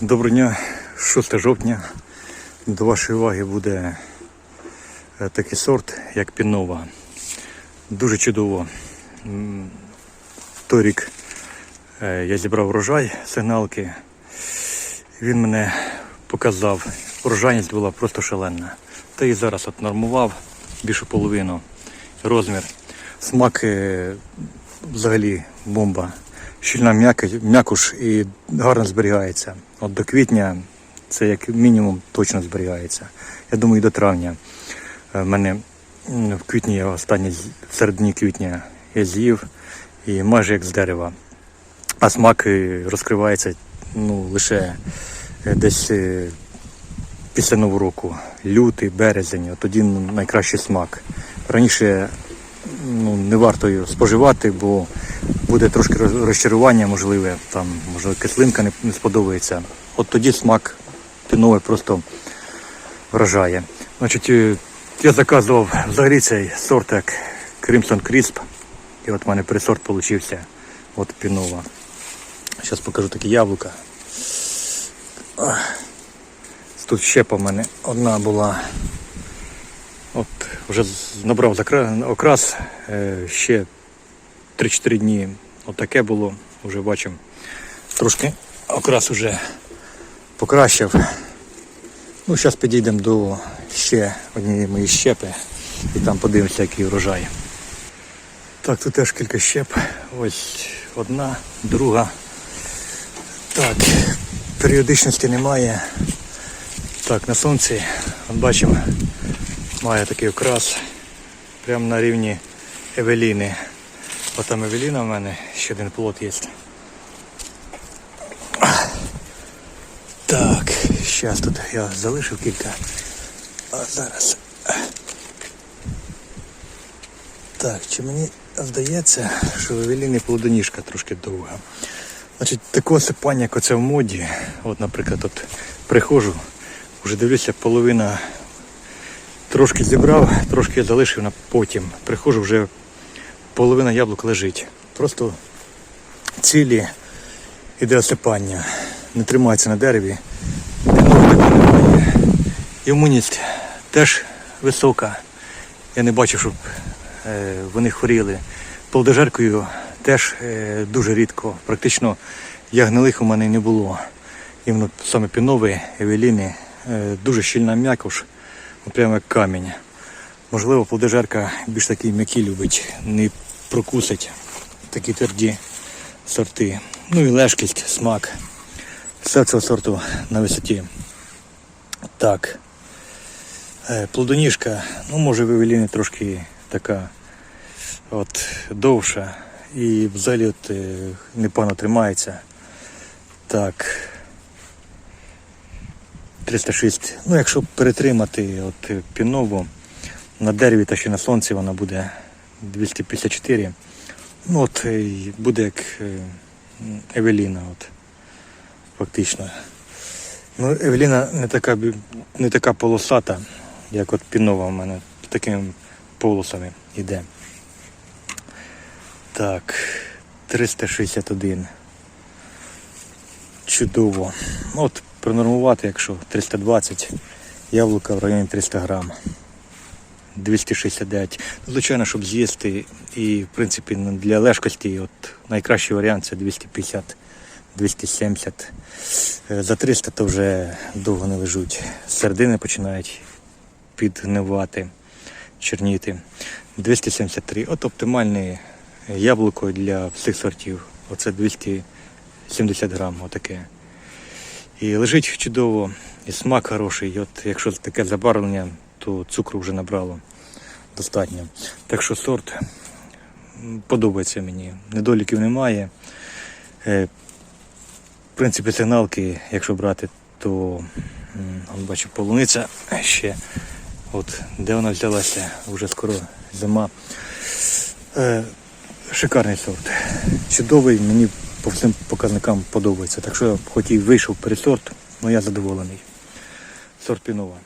Доброго дня, 6 жовтня. До вашої уваги буде е, такий сорт, як пінова. Дуже чудово. Той рік е, я зібрав врожай сигналки. Він мене показав. Врожайність була просто шалена. Та і зараз от нормував більшу половину. Розмір. Смак е, взагалі бомба. Щільна м'якуш і гарно зберігається. От до квітня це як мінімум точно зберігається. Я думаю, і до травня. Е, В мене в квітні останній з- в квітня я з'їв і майже як з дерева. А смак е, розкривається ну, лише е, десь після Нового року. Лютий, березень, от тоді найкращий смак. Раніше ну, не варто його споживати, бо буде трошки розчарування можливе, там, можливо, кислинка не, сподобається. От тоді смак піновий просто вражає. Значить, е, я заказував взагалі цей сорт як Crimson Crisp. І от в мене присорт получився. От пінова. Зараз покажу такі яблука. Тут щепа в мене одна була. От вже набрав окрас е, ще 3-4 дні. Отаке було, вже бачимо. Трошки окрас вже покращив. Ну, зараз підійдемо до ще однієї моєї щепи і там подивимося, який урожай. Так, тут теж кілька щеп. Ось одна, друга. Так, періодичності немає. Так, на сонці, от бачимо, має такий окрас. Прямо на рівні Евеліни. От там Евеліна в мене, ще один плод є. Так, зараз тут я залишив кілька. А зараз. Так, чи мені здається, що в Евеліни плодоніжка трошки довга. Значить, таке сипання, як оце в моді. От, наприклад, от приходжу, вже дивлюся, половина трошки зібрав, трошки залишив на потім. Приходжу, вже половина яблук лежить. Просто цілі іде осипання. Не тримається на дереві. Імунність теж висока. Я не бачив, щоб е, вони хворіли. Плодожеркою теж е, дуже рідко. Практично ягнилих у мене не було. Іменно саме пінові, евеліни, е, дуже щільна м'якуш, ну, прямо як камінь. Можливо, плодожерка більш такі м'які любить, не прокусить такі тверді сорти. Ну і лежкість, смак. Все цього сорту на висоті. Так. Е, Плодоніжка, ну може в Евеліни трошки така от довша і взагалі от, е, непогано тримається. Так. 306. Ну, якщо перетримати от пінову на дереві та ще на сонці вона буде 254. Ну от е, і буде як е, Евеліна, от, фактично. Ну, Евеліна не така, не така полосата, як от пінова в мене. Такими полосами йде. Так, 361. Чудово. От пронормувати, якщо 320, яблука в районі 300 грам. 269. Ну, Звичайно, щоб з'їсти і, в принципі, для лежкості от, найкращий варіант це 250, 270. Е, За 300 то вже довго не лежуть. Середини починають підгнивати, чорніти. 273. От оптимальне яблуко для всіх сортів. Оце 270 грам, отаке. І лежить чудово, і смак хороший. От якщо таке забарвлення, то цукру вже набрало достатньо. Так що сорт подобається мені. Недоліків немає. Е, В принципі, сигналки, якщо брати, то он бачу полуниця ще. От де вона взялася, вже скоро зима. Е, шикарний сорт. Чудовий, мені по всім показникам подобається. Так що, хоч і вийшов пересорт, але я задоволений. Сорт пінова.